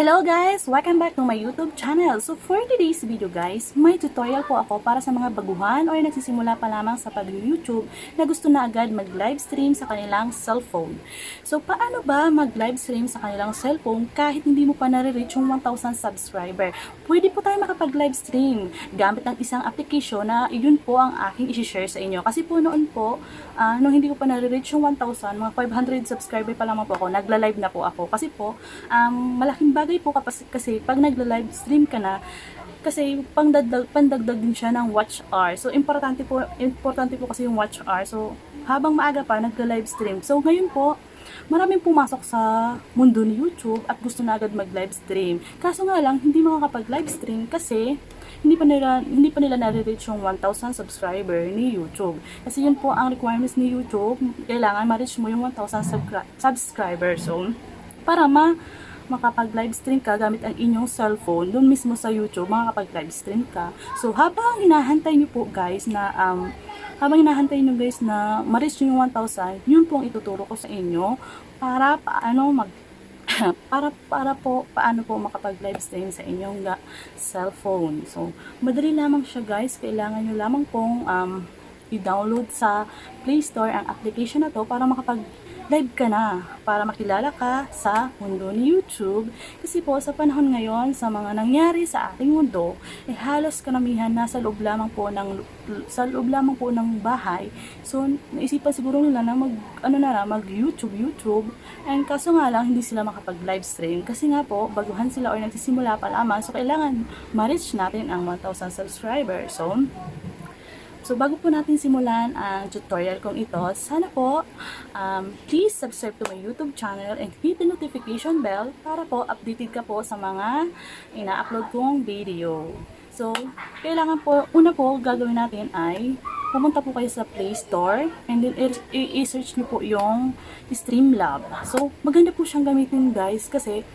Hello guys! Welcome back to my YouTube channel. So for today's video guys, may tutorial po ako para sa mga baguhan or nagsisimula pa lamang sa pag-YouTube na gusto na agad mag-live stream sa kanilang cellphone. So paano ba mag-live stream sa kanilang cellphone kahit hindi mo pa nare-reach yung 1,000 subscriber? Pwede po tayo makapag-live stream gamit ng isang application na yun po ang aking isi-share sa inyo. Kasi po noon po, ah, nung hindi ko pa nare-reach yung 1,000, mga 500 subscriber pa lamang po ako, nagla-live na po ako. Kasi po, um, malaking bagay po kapag, kasi pag nagla-live stream ka na, kasi pangdagdag, pandagdag din siya ng watch hour. So, importante po, importante po kasi yung watch hour. So, habang maaga pa, nagla-live stream. So, ngayon po, maraming pumasok sa mundo ni YouTube at gusto na agad mag-live stream. Kaso nga lang, hindi makakapag-live stream kasi hindi pa nila hindi pa nila nare-reach yung 1,000 subscriber ni YouTube. Kasi yun po ang requirements ni YouTube, kailangan ma-reach mo yung 1,000 subscri- subscriber. So, para ma makapag-live stream ka gamit ang inyong cellphone, doon mismo sa YouTube, makakapag-live stream ka. So, habang hinahantay niyo po guys na um, habang hinahantay nyo guys na ma-reach nyo yung 1,000, yun po ang ituturo ko sa inyo para paano mag para para po paano po makapag-live stream sa inyong cellphone. So, madali lamang siya guys. Kailangan nyo lamang pong um, i-download sa Play Store ang application na to para makapag live ka na para makilala ka sa mundo ni YouTube. Kasi po sa panahon ngayon, sa mga nangyari sa ating mundo, eh halos karamihan nasa loob lamang po ng sa loob lamang po ng bahay. So naisipan siguro nila na mag ano na lang, mag YouTube YouTube. And kaso nga lang hindi sila makapag live stream kasi nga po baguhan sila or nagsisimula pa lamang. So kailangan ma-reach natin ang 1,000 subscribers. So So, bago po natin simulan ang tutorial kong ito, sana po, um, please subscribe to my YouTube channel and hit the notification bell para po updated ka po sa mga ina-upload kong video. So, kailangan po, una po gagawin natin ay pumunta po kayo sa Play Store and then i-search nyo po yung Streamlab. So, maganda po siyang gamitin guys kasi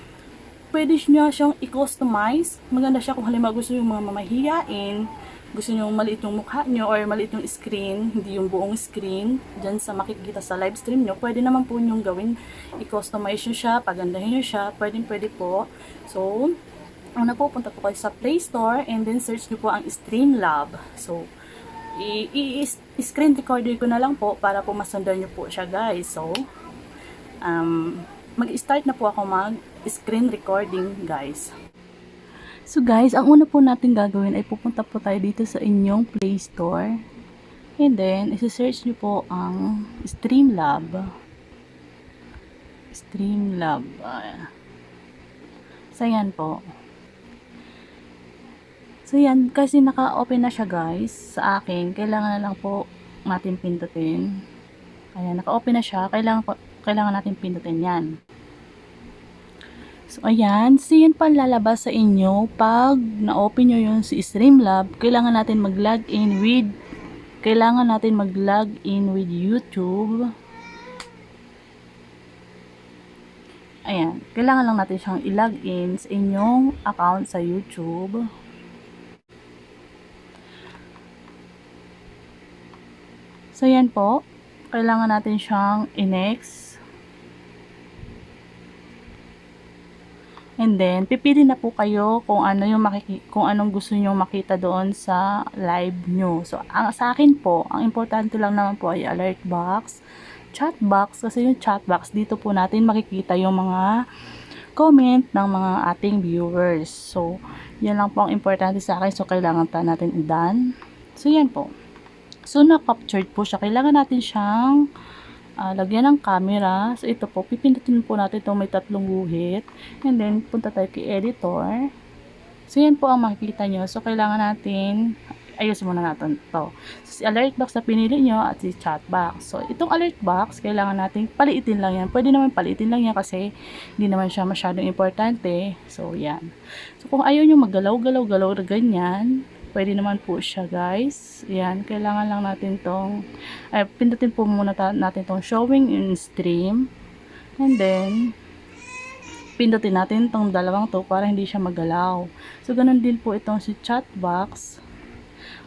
pwede nyo siyang i-customize. Maganda siya kung halimbawa gusto yung mga mamahiyain, gusto nyo maliit yung mukha nyo or maliit yung screen, hindi yung buong screen, dyan sa makikita sa live stream nyo, pwede naman po nyong gawin, i-customize nyo siya, pagandahin nyo siya, pwede pwede po. So, una po, punta po kayo sa Play Store and then search nyo po ang Streamlab. So, i- i- i- screen recorder ko na lang po para po masundan nyo po siya guys. So, um, mag-start na po ako mag-screen recording guys. So guys, ang una po natin gagawin ay pupunta po tayo dito sa inyong Play Store. And then, isi-search nyo po ang Streamlab. Streamlab. So yan po. So yan, kasi naka-open na siya guys sa akin. Kailangan na lang po natin pindutin. Ayan, naka-open na siya. Kailangan, po, kailangan natin pindutin yan. So, ayan. So, yan pa lalabas sa inyo. Pag na-open nyo yung si Streamlab, kailangan natin mag-login with kailangan natin mag-login with YouTube. Ayan. Kailangan lang natin siyang i-login sa inyong account sa YouTube. So, yan po. Kailangan natin siyang i-next. And then, pipili na po kayo kung ano yung makiki kung anong gusto niyo makita doon sa live nyo. So, ang, sa akin po, ang importante lang naman po ay alert box, chat box, kasi yung chat box, dito po natin makikita yung mga comment ng mga ating viewers. So, yan lang po ang importante sa akin. So, kailangan pa natin i-done. So, yan po. So, na-captured po siya. Kailangan natin siyang ah, lagyan ng camera. So, ito po, pipindutin po natin ito may tatlong guhit. And then, punta tayo kay editor. So, yan po ang makikita nyo. So, kailangan natin, ayusin muna natin to. So, si alert box na pinili nyo at si chat box. So, itong alert box, kailangan natin paliitin lang yan. Pwede naman paliitin lang yan kasi hindi naman siya masyadong importante. So, yan. So, kung ayaw nyo maggalaw-galaw-galaw ganyan, pwede naman po siya guys. Yan, kailangan lang natin tong, ay, pindutin po muna natin tong showing in stream. And then, pindutin natin tong dalawang to para hindi siya magalaw. So, ganun din po itong si chat box.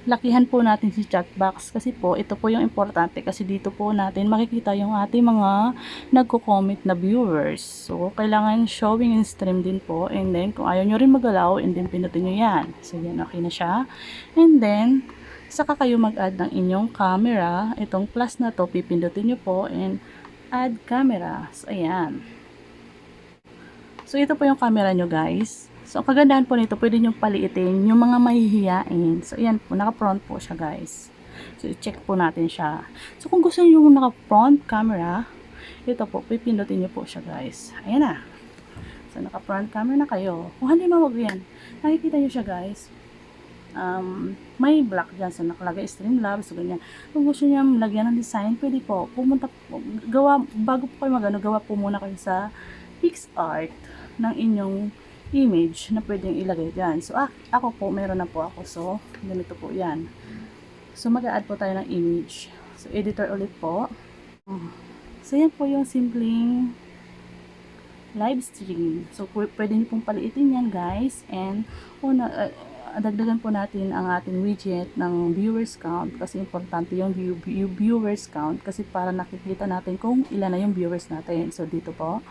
Lakihan po natin si chat box kasi po ito po yung importante kasi dito po natin makikita yung ating mga nagko-comment na viewers. So, kailangan showing in stream din po and then kung ayaw nyo rin magalaw and then pinutin nyo yan. So, yan okay na siya. And then, saka kayo mag-add ng inyong camera. Itong plus na to, pipindutin nyo po and add camera. So, ayan. So, ito po yung camera nyo guys. So, ang kagandahan po nito, pwede nyo paliitin yung mga mahihiyain. So, ayan po, naka-front po siya guys. So, i-check po natin siya. So, kung gusto nyo yung naka-front camera, ito po, pipindutin nyo po siya guys. Ayan na. So, naka-front camera na kayo. Kung hindi mawag yan, nakikita nyo siya guys. Um, may black dyan. So, nakalagay Streamlabs. So, ganyan. Kung gusto nyo lagyan ng design, pwede po. Pumunta po. Gawa, bago po kayo magano, gawa po muna kayo sa PixArt ng inyong image na pwedeng ilagay dyan. So, ah, ako po, meron na po ako. So, ganito po yan. So, mag-add po tayo ng image. So, editor ulit po. So, yan po yung simpleng live stream. So, pw- pwede niyo pong paliitin yan, guys. And, una, uh, dagdagan po natin ang ating widget ng viewers count kasi importante yung view, view, viewers count kasi para nakikita natin kung ilan na yung viewers natin. So, dito po,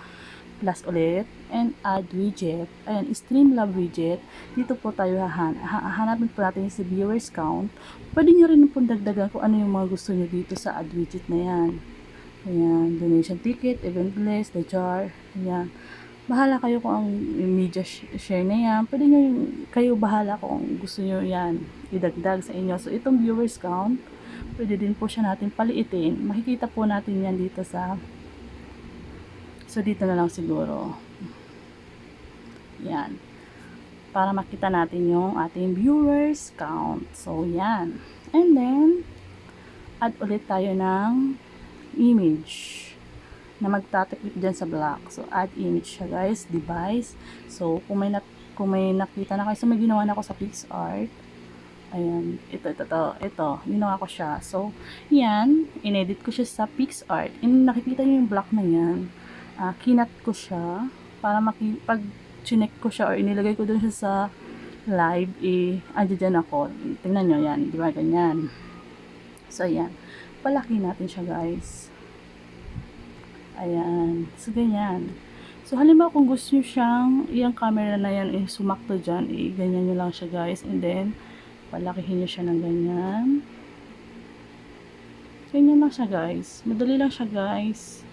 plus ulit, and add widget. Ayan, Streamlab widget. Dito po tayo hahan ha- hanapin po natin si viewers count. Pwede nyo rin po dagdagan kung ano yung mga gusto nyo dito sa add widget na yan. Ayan, donation ticket, event list, the jar, ayan. Bahala kayo kung ang media sh- share na yan. Pwede nyo yung, kayo bahala kung gusto nyo yan idagdag sa inyo. So, itong viewers count, pwede din po siya natin paliitin. Makikita po natin yan dito sa So, dito na lang siguro. Yan. Para makita natin yung ating viewers count. So, yan. And then, add ulit tayo ng image na magtatakip dyan sa block. So, add image siya guys. Device. So, kung may, kung may nakita na kayo, so may ginawa na ako sa PixArt. Ayan, ito, ito, ito, ito, ginawa ko siya. So, yan, inedit ko siya sa PixArt. And nakikita niyo yung block na yan uh, kinat ko siya para maki pag chinek ko siya or inilagay ko dun siya sa live eh andyan dyan ako. Tingnan nyo yan di ba ganyan. So ayan palaki natin siya guys. Ayan. So ganyan. So halimbawa kung gusto nyo siyang yung camera na yan eh sumakto dyan eh ganyan nyo lang siya guys. And then palakihin nyo siya ng ganyan. Ganyan lang siya guys. Madali lang siya guys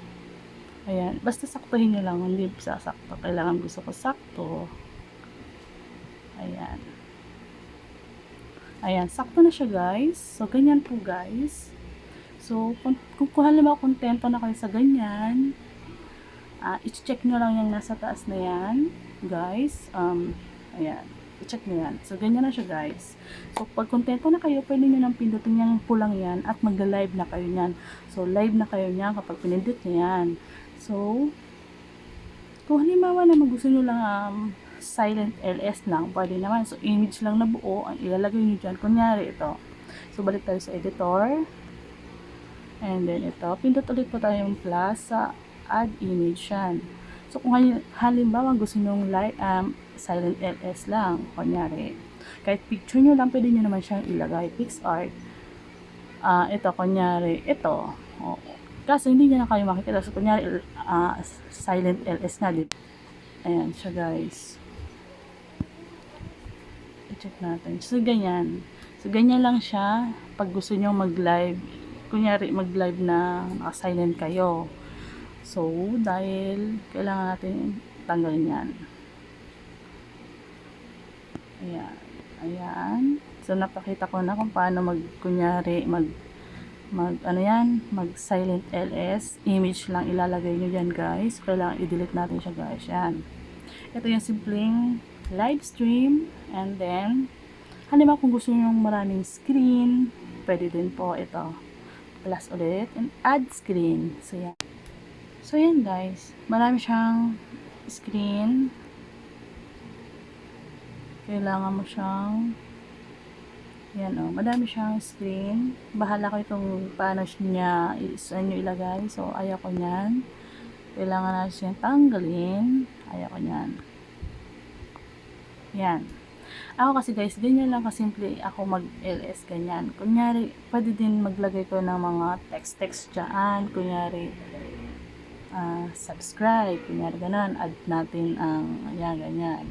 Ayan. Basta saktuhin nyo lang. Hindi sasakto. Kailangan gusto ko sakto. Ayan. Ayan. Sakto na siya guys. So, ganyan po guys. So, kung, kung, kung halimbawa kontento na kayo sa ganyan, uh, i-check nyo lang yung nasa taas na yan. Guys. Um, ayan. I-check nyo yan. So, ganyan na siya guys. So, pag kontento na kayo, pwede nyo nang pindutin yung pulang yan at mag-live na kayo niyan. So, live na kayo niyan kapag pinindot nyo yan. So, kung halimbawa naman gusto nyo lang um, silent LS lang, pwede naman. So, image lang na buo, ang ilalagay nyo dyan. Kunyari, ito. So, balik tayo sa editor. And then, ito. Pindot ulit po tayo yung plus sa add image yan. So, kung halimbawa gusto nyo um, silent LS lang, kunyari, kahit picture nyo lang, pwede nyo naman siyang ilagay. PixArt. Uh, ito, kunyari, ito. Oh, Kaso hindi niya na kayo makikita. So, kunyari, uh, silent LS na, di Ayan siya, guys. I-check natin. So, ganyan. So, ganyan lang siya. Pag gusto nyo mag-live, kunyari, mag-live na naka-silent kayo. So, dahil kailangan natin tanggalin yan. Ayan. Ayan. So, napakita ko na kung paano mag, kunyari, mag mag ano yan, mag silent ls image lang ilalagay nyo yan guys. Kailangan i-delete natin siya guys. Yan. Ito yung simpleng live stream. And then halimbawa kung gusto nyo maraming screen pwede din po ito. Plus ulit and add screen. So yan. So yan guys. Marami siyang screen. Kailangan mo siyang yan oh, madami siyang screen. Bahala ko itong paano niya, saan nyo ilagay. So, ayaw ko niyan. Kailangan na siyang tanggalin. Ayaw ko niyan. Yan. Ako kasi guys, ganyan lang kasimple ako mag-LS, ganyan. Kunyari, pwede din maglagay ko ng mga text-text dyan. Kunyari, ah, subscribe, kunyari ganun. Add natin ang, yan, ganyan.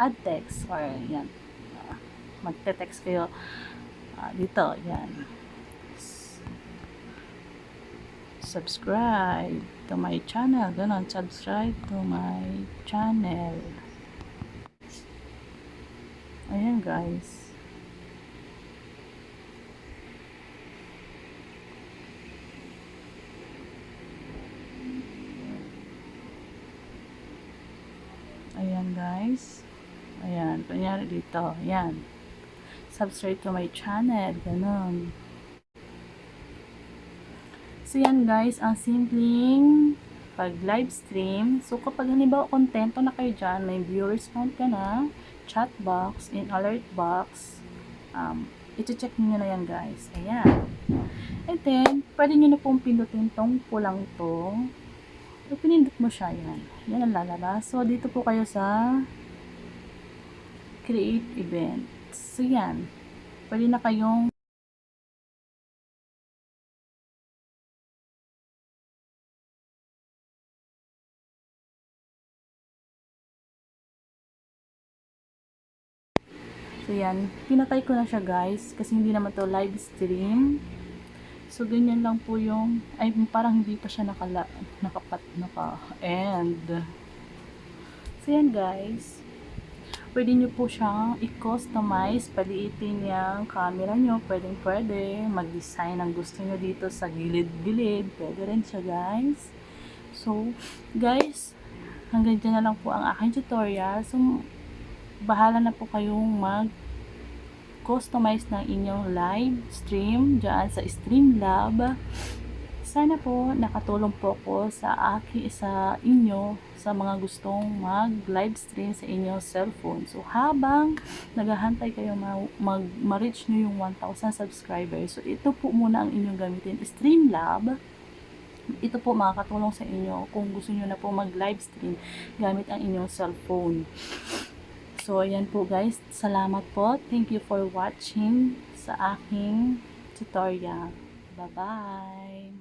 Add text, or yan. Magte-text kayo ah, dito, yan. subscribe to my channel. Ganon, subscribe to my channel. Ayan guys. Ayan guys. Ayan, kunyari dito. Ayan. Subscribe to my channel. Ganon. So yan guys, ang simpleng pag live stream. So kapag halimbawa kontento na kayo dyan, may view respond ka na, chat box, in alert box, um, iti-check niyo na yan guys. Ayan. And then, pwede nyo na pong pindutin tong pulang to. So, pinindot mo siya yan. Yan ang lalabas. So, dito po kayo sa create event. So, yan. Pwede na kayong So, yan. Pinatay ko na siya, guys. Kasi hindi naman to live stream. So, ganyan lang po yung... Ay, parang hindi pa siya nakala, nakapat, naka-end. So, yan, guys. Pwede nyo po siyang i-customize. Paliitin yung camera nyo. Pwedeng pwede. Mag-design ang gusto nyo dito sa gilid-gilid. Pwede rin siya, guys. So, guys, hanggang dyan na lang po ang aking tutorial. So, bahala na po kayong mag customize ng inyong live stream dyan sa Streamlab. Sana po nakatulong po ko sa aki sa inyo sa mga gustong mag live stream sa inyong cellphone. So habang naghahantay kayo mag, ma-reach nyo yung 1,000 subscribers, so ito po muna ang inyong gamitin. Streamlab ito po makakatulong sa inyo kung gusto nyo na po mag live stream gamit ang inyong cellphone. So, ayan po guys. Salamat po. Thank you for watching sa aking tutorial. Bye-bye!